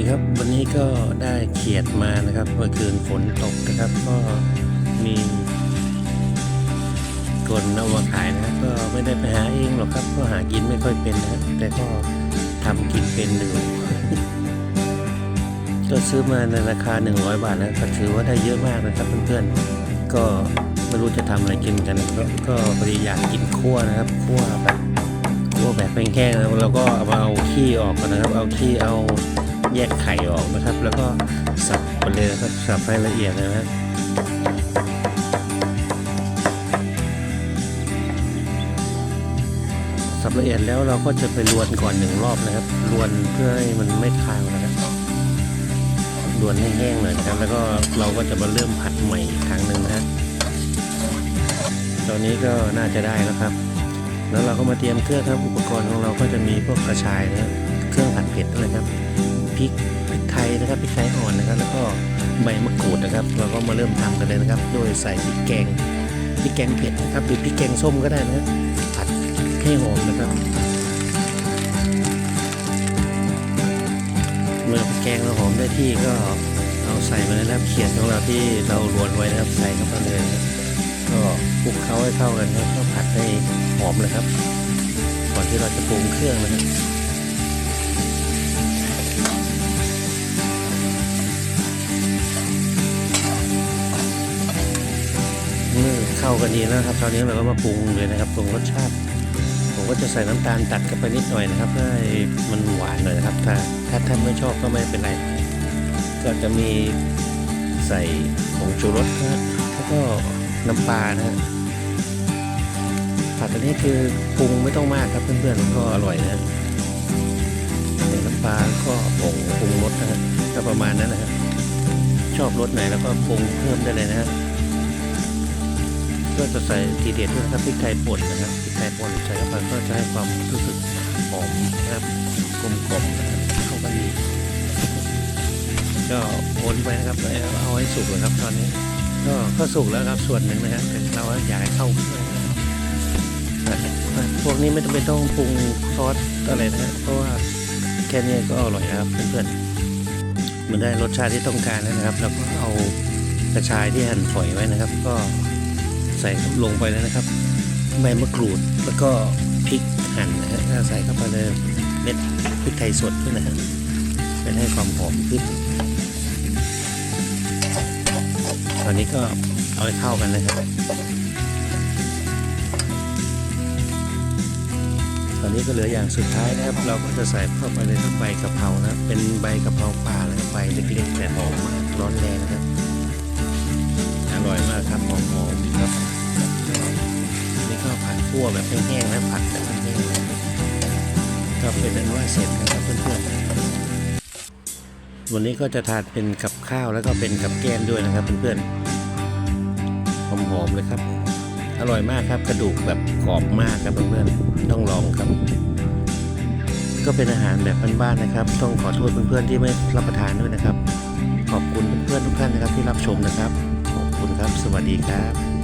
ีครับวันนี้ก็ได้เขียดมานะครับเมื่อคืนฝนตกนะครับก็มีคนเอามาขายนะครับก็ไม่ได้ไปหาเองหรอกครับ ก็หากินไม่ค่อยเป็นนะแต่ก็ทำกินเป็นอยู่ก็ซื้อมาในราคา 100 บาทนะก็ถือว่าได้เยอะมากนะครับเพื่อนๆก็ไม่รู้จะทำอะไรกินกันก็ก็พอดีอยากกินคั่วนะครับคั่วแบบคั่วแบบแห้งๆนะครับแล้วก็เอามาเอาขี้ออกก่อนนะครับ เอาขี้เอา แยกไข่ออกนะครับ แล้วก็สับไปเลยนะครับสับให้ละเอียดนะครับสับละเอียดแล้วเราก็จะไปรวนก่อนหนึ่งรอบนะครับรวนเพื่อให้มันไม่คาวนะครับรวนแห้งๆหน่อยนะครับ แล้วก็เราก็จะมาเริ่มผัดใหม่อีกครั้งหนึ่งนะตอนนี้ก็น่าจะได้แล้วครับ แล้วเราก็มาเตรียมเครื่องครับอุปกรณ์ของเราก็จะมีพวกกระชายนะเครื่องผัดเผ็ดด้วยครับ ริกพริกไทยนะครับพริกไทยอ่อนนะครับ แล้วก็ใบมะกรูดนะครับ เราก็มาเริ่มทำกันเลยนะครับ โดยใส่พริกแกงพริกแกงเผ็ดนะครับหรือพริกแกงส้มก็ได้นะครับผัดให้หอมนะครับเมื่อพริกแกงเราหอมได้ที่ก็เอาใส่มาเลยนะครับเขียดของเราที่เราลวนไว้นะครับใส่เข้าไปเลยก็คลุกเคล้าให้เข้ากันครับก็ผัดให้หอมเลยครับ ก่อนที่เราจะปรุงเครื่องนะครับากันดีแล้วครับคราวนี้เราก็มาปรุงเลยนะครับปรุงรสชาติ ผมก็จะใส่น้ำตาลตัดเข้าไปนิดหน่อยนะครับเพื่อให้มันหวานหน่อยนะครับ ถ้าถ้าท่านไม่ชอบก็ไม่เป็นไร ก็จะมีใส่ผงชูรสนะครับแล้วก็น้ำปลานะฮะผัดอันนี้คือปรุงไม่ต้องมากครับเพื่อนๆก็อร่อยนะใส่น้ำปลาก็ผงปรุงรสนะฮะก็ประมาณนั้นนะฮะชอบรสไหนแล้วก็ปรุงเพิ่มได้เลยนะฮะ ก็จะใส่ทีเด็ดด้วยนะครับพริกไทยป่นนะครับพริกไทยป่นใส่เข้าไปก็จะให้ความรู้สึกหอมนะครับกลมกลมๆนะครับเข้ากันดีก็วนไปนะครับแล้วเอาให้สุกเลยครับตอนนี้ ก็ก็สุกแล้วครับส่วนหนึ่งนะครับแต่เราอยากให้เข้าพวกนี้ไม่จำเป็นต้องปรุงซอสอะไรนะเพราะว่าแค่นี้ก็อร่อยนะครับเพื่อนๆมันได้รสชาติที่ต้องการแล้วนะครับ แล้วก็เอากระชายที่หั่นฝอยไว้นะครับ ก็ ใส่ลงไปแล้วนะครับ ใบมะกรูดแล้วก็พริกหั่นนะฮะใส่เข้าไปเลยเม็ดพริกไทยสดด้วยนะฮะเป็นให้ความหอมขึ้นตอนนี้ก็เอาให้เข้ากันนะครับตอนนี้ก็เหลืออย่างสุดท้ายนะครับ เราก็จะใส่เข้าไปเลยครับใบกะเพรานะครับเป็นใบกะเพราป่านะครับใบเล็กๆแต่หอมมากร้อนแรงนะครับ คั่วแบบแห้งๆนะผัดแบบแห้งๆก็เป็นอันว่าเสร็จนะครับเพื่อนๆ วันนี้ก็จะทานเป็นกับข้าวแล้วก็เป็นกับแกล้มด้วยนะครับเพื่อนๆ หอมๆเลยครับ อร่อยมากครับกระดูกแบบกรอบมากครับเพื่อนๆ ต้องลองครับ ก็เป็นอาหารแบบบ้านๆนะครับ ต้องขอโทษเพื่อนๆที่ไม่รับประทานด้วยนะครับ ขอบคุณเพื่อนๆทุกท่านนะครับที่รับชมนะครับ ขอบคุณครับ สวัสดีครับ